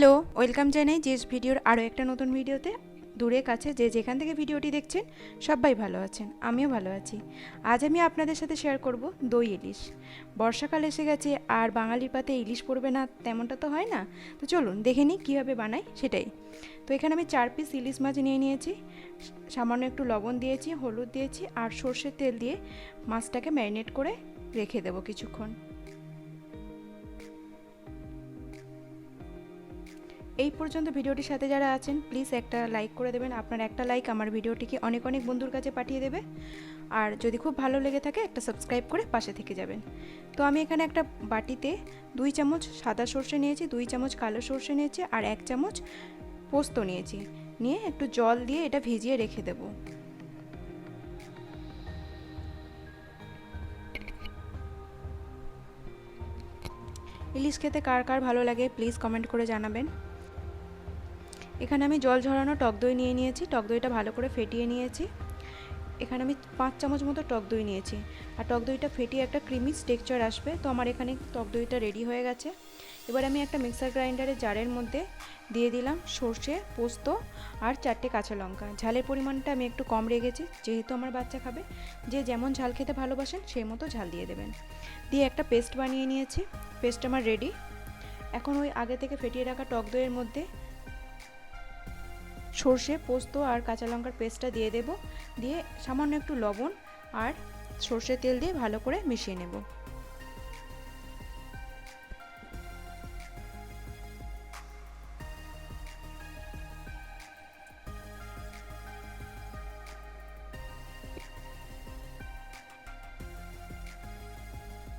Hello, welcome জানাই JS ভিডিওর আরও একটা নতুন ভিডিওতে। দূরে কাছে যে যেখান থেকে ভিডিওটি দেখছেন, সবাই ভালো আছেন, আমিও ভালো আছি। আজ আমি আপনাদের সাথে শেয়ার করব দই ইলিশ। বর্ষাকাল এসে গেছে, আর বাঙালির পাতে ইলিশ পড়বে না, তেমনটা তো হয় না। তো চলুন, দেখে নিই কীভাবে বানাই সেটাই। তো এখানে আমি চার পিস ইলিশ মাছ নিয়ে নিয়েছি। সামান্য একটু লবণ দিয়েছি, হলুদ দিয়েছি, আর সর্ষের তেল দিয়ে মাছটাকে ম্যারিনেট করে রেখে দেবো কিছুক্ষণ। এই পর্যন্ত ভিডিওটির সাথে যারা আছেন প্লিজ একটা লাইক করে দেবেন। আপনার একটা লাইক আমার ভিডিওটিকে অনেক অনেক বন্ধুর কাছে পাঠিয়ে দেবে। আর যদি খুব ভালো লেগে থাকে, একটা সাবস্ক্রাইব করে পাশে থেকে যাবেন। তো আমি এখানে একটা বাটিতে দুই চামচ সাদা সর্ষে নিয়েছি, দুই চামচ কালো সর্ষে নিয়েছি, আর এক চামচ পোস্ত নিয়েছি। নিয়ে একটু জল দিয়ে এটা ভিজিয়ে রেখে দেবো। ইলিশ খেতে কার কার ভালো লাগে প্লিজ কমেন্ট করে জানাবেন। এখানে আমি জল ঝরানো টক দই নিয়ে নিয়েছি। টক দইটা ভালো করে ফেটিয়ে নিয়েছি। এখানে আমি পাঁচ চামচ মতো টক দই নিয়েছি। আর টক দইটা ফেটিয়ে একটা ক্রিমি টেক্সচার আসবে। তো আমার এখানে টক দইটা রেডি হয়ে গেছে। এবার আমি একটা মিক্সার গ্রাইন্ডারের জারের মধ্যে দিয়ে দিলাম সর্ষে, পোস্ত আর চারটে কাঁচা লঙ্কা। ঝালের পরিমাণটা আমি একটু কম রেখেছি। যেহেতু আমার বাচ্চা খাবে, যে যেমন ঝাল খেতে ভালোবাসেন সেই মতো ঝাল দিয়ে দেবেন। দিয়ে একটা পেস্ট বানিয়ে নিয়েছি। পেস্ট আমার রেডি। এখন ওই আগে থেকে ফেটিয়ে রাখা টক দইয়ের মধ্যে সর্ষে, পোস্ত আর কাঁচা লঙ্কার পেস্টটা দিয়ে দেব। দিয়ে সামান্য একটু লবণ আর সর্ষের তেল দিয়ে ভালো করে মিশিয়ে নেব।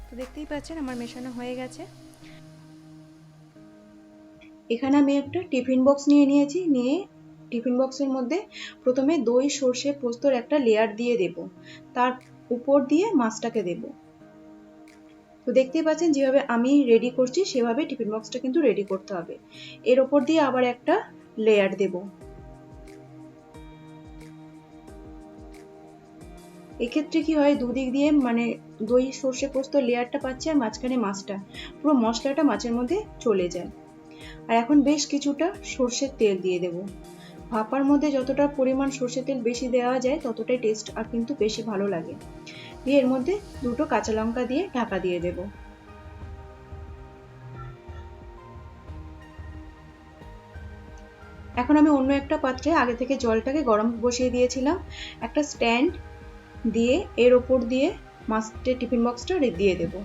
তো দেখতেই পাচ্ছেন আমার মেশানো হয়ে গেছে। এখানে আমি একটা টিফিন বক্স নিয়ে নিয়েছি, নিয়ে টিফিন বক্সের মধ্যে প্রথমে দই, সর্ষে, পোস্তর একটা লেয়ার দিয়ে দেব। তার উপর দিয়ে মাছটাকে দেব। তো দেখতেই পাচ্ছেন, যেভাবে আমি রেডি করছি, সেভাবে টিফিন বক্সটা কিন্তু রেডি করতে হবে। এর ওপর দিয়ে আবার একটা লেয়ার দেব। এক্ষেত্রে কি হয়, দুদিক দিয়ে মানে দই, সর্ষে, পোস্ত লেয়ারটা পাচ্ছে আর মাঝখানে মাছটা। পুরো মশলাটা মাছের মধ্যে চলে যায়। আর এখন বেশ কিছুটা সর্ষের তেল দিয়ে দেব। ভাপার মধ্যে যতটা পরিমাণ সর্ষের তেল বেশি দেওয়া যায়, ততটাই টেস্ট আর কিন্তু বেশি ভালো লাগে। দিয়ে এর মধ্যে দুটো কাঁচা লঙ্কা দিয়ে ঢাকা দিয়ে দেব। এখন আমি অন্য একটা পাত্রে আগে থেকে জলটাকে গরম বসিয়ে দিয়েছিলাম। একটা স্ট্যান্ড দিয়ে এর ওপর দিয়ে মাছটা টিফিন বক্সটা দিয়ে দেবো।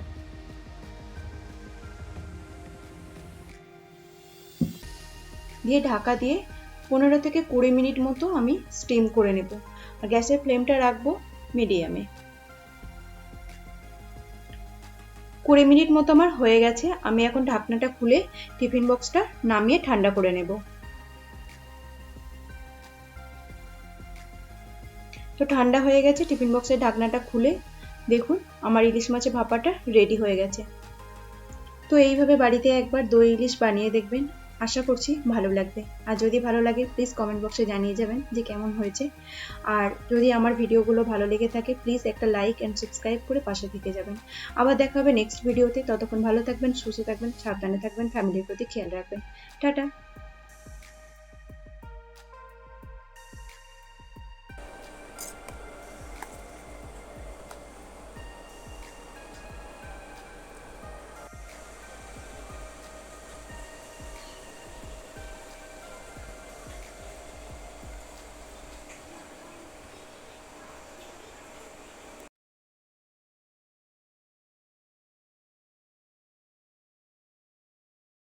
দিয়ে ঢাকা দিয়ে পনেরো থেকে কুড়ি মিনিট মতো আমি স্টিম করে নেব। আর গ্যাসের ফ্লেমটা রাখব মিডিয়ামে। কুড়ি মিনিট মতো আমার হয়ে গেছে। আমি এখন ঢাকনাটা খুলে টিফিন বক্সটা নামিয়ে ঠান্ডা করে নেব। তো ঠান্ডা হয়ে গেছে, টিফিন বক্সের ঢাকনাটা খুলে দেখুন আমার ইলিশ মাছের ভাপাটা রেডি হয়ে গেছে। তো এইভাবে বাড়িতে একবার দই ইলিশ বানিয়ে দেখবেন। আশা করছি ভালো লাগবে। আর যদি ভালো লাগে প্লিজ কমেন্ট বক্সে জানিয়ে যাবেন যে কেমন হয়েছে। আর যদি আমার ভিডিওগুলো ভালো লেগে থাকে প্লিজ একটা লাইক অ্যান্ড সাবস্ক্রাইব করে পাশে থেকে যাবেন। আবার দেখা হবে নেক্সট ভিডিওতে ততক্ষণ ভালো থাকবেন, সুস্থ থাকবেন, সাবধানে থাকবেন ফ্যামিলির প্রতি খেয়াল রাখবেন। টাটা!